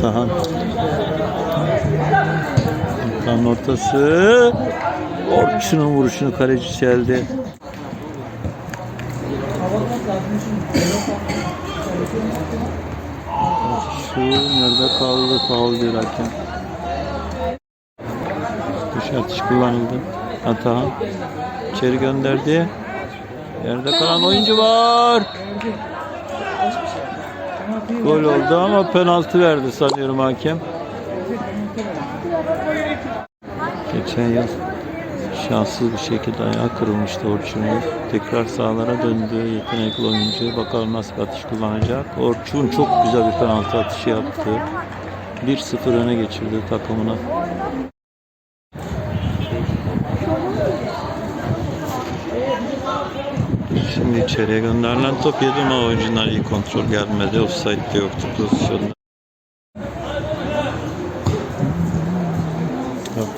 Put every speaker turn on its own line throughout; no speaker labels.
Tahan. Tahan ortası. Orçun'un vuruşunu kaleci çeldi. Şu nerede kaldı? Faul bir hakem. Dışarı atış kullanıldı. Atahan. İçeri gönderdi. Yerde kalan oyuncu var. Gol oldu ama penaltı verdi sanıyorum hakem. Geçen yıl şanssız bir şekilde ayağı kırılmıştı Orçun. Tekrar sahalara döndü yetenekli oyuncu. Bakalım nasıl bir atış kullanacak. Orçun çok güzel bir penaltı atışı yaptı. 1-0 öne geçirdi takımına. Şimdi içeriye gönderilen top yedi ama oyuncular iyi kontrol gelmedi. Offside de yoktu pozisyonda.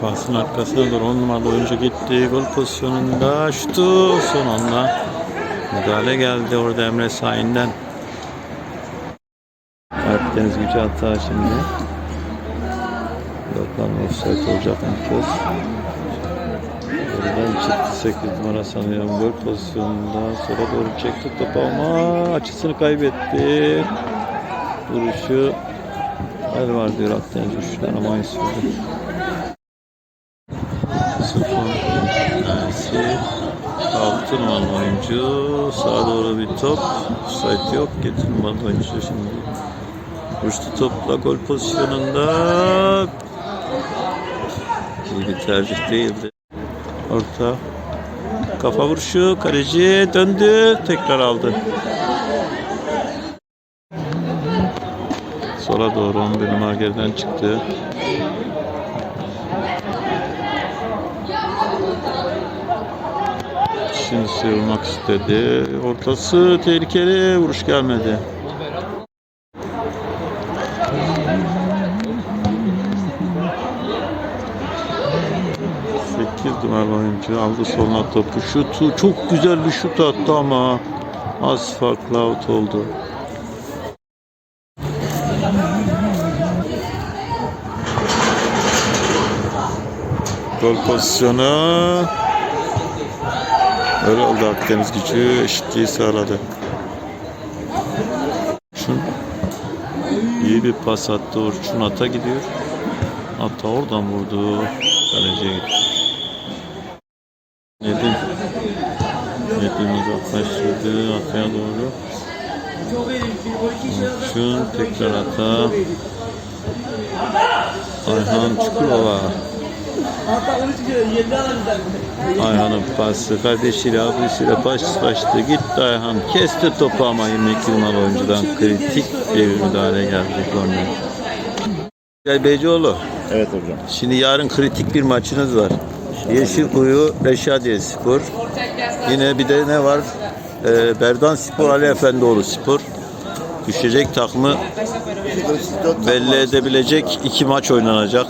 Pasın arkasına doğru 10 numaralı oyuncu gitti. Gol pozisyonunda şutu son anda. Müdahale geldi orada Emre Sahin'den. Akdeniz gücü hata şimdi. Bakalım offside olacak mı kez? Çıktı 8 numara sanıyorum gol pozisyonunda. Sola doğru çekti topu ama açısını kaybetti. Duruşu el var diyor Akdeniz üçler ama aynı sürdü. Sıfır tanesi. Altı numaralı oyuncu. Sağa doğru bir top. Offside yok. Getir numaralı oyuncu şimdi. Uçtu topla gol pozisyonunda. İyi bir tercih değildi. Orta. Kafa vuruşu. Kaleci döndü. Tekrar aldı. Sola doğru 11 numara geriden çıktı. Şimdi sıyrılmak istedi. Ortası tehlikeli. Vuruş gelmedi. Sekiz numaralı oyuncu aldı soluna topu. Şutu çok güzel bir şut attı ama az farklı out oldu. Gol pozisyonu. Öyle oldu Akdeniz gücü eşitliği sağladı. Orçun iyi bir pas attı. Orçun ata gidiyor. Ata oradan vurdu. Kaleciye gitti. Nedim uzaklaştırdı Ata'ya doğru. Orçun tekrar Ata. Ayhan Çukurova. Ayhan'ın pası kardeşiyle abisiyle baş başta gitti Ayhan kesti topu ama 22 numaralı oyuncudan kritik bir müdahale geldi korner. Beycioğlu
Evet hocam.
şimdi yarın kritik bir maçınız var. Yeşilkuyu Reşadiye Spor. Yine bir de ne var? Ee, Berdan Spor Ali Efendioğlu Spor. Düşecek takımı belli edebilecek iki maç oynanacak.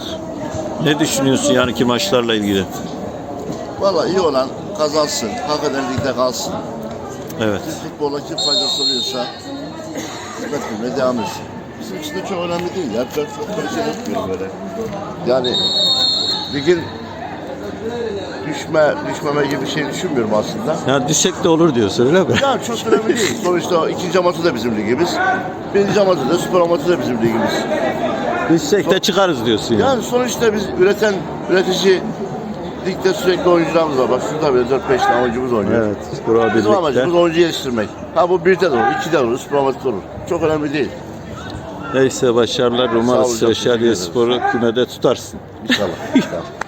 Ne düşünüyorsun yarınki maçlarla ilgili?
Valla iyi olan kazansın. Hak eden ligde kalsın.
Evet.
Futbola kim faydası oluyorsa hizmet etmeye devam etsin. Bizim için de çok önemli değil. Ya. Ben çok böyle. Yani ligin düşme, düşmeme gibi bir şey düşünmüyorum aslında.
Ya düşsek de olur diyorsun öyle mi?
Ya çok önemli değil. Sonuçta ikinci amatör da bizim ligimiz. Birinci amatör da spor amatör da bizim ligimiz.
Düşsek de çıkarız diyorsun yani.
Yani sonuçta biz üreten, üretici ligde sürekli oyuncularımız var. Bak şurada bile 4-5 tane oyuncumuz oynuyor.
Evet. Bura
Bizim
birlikte.
amacımız oyuncu geliştirmek. Ha bu birde de olur, ikide de olur, süpermarket olur. Çok önemli değil.
Neyse başarılar.
Sağ
Umarız
teşekkür
Spor'u kümede tutarsın.
İnşallah. İnşallah.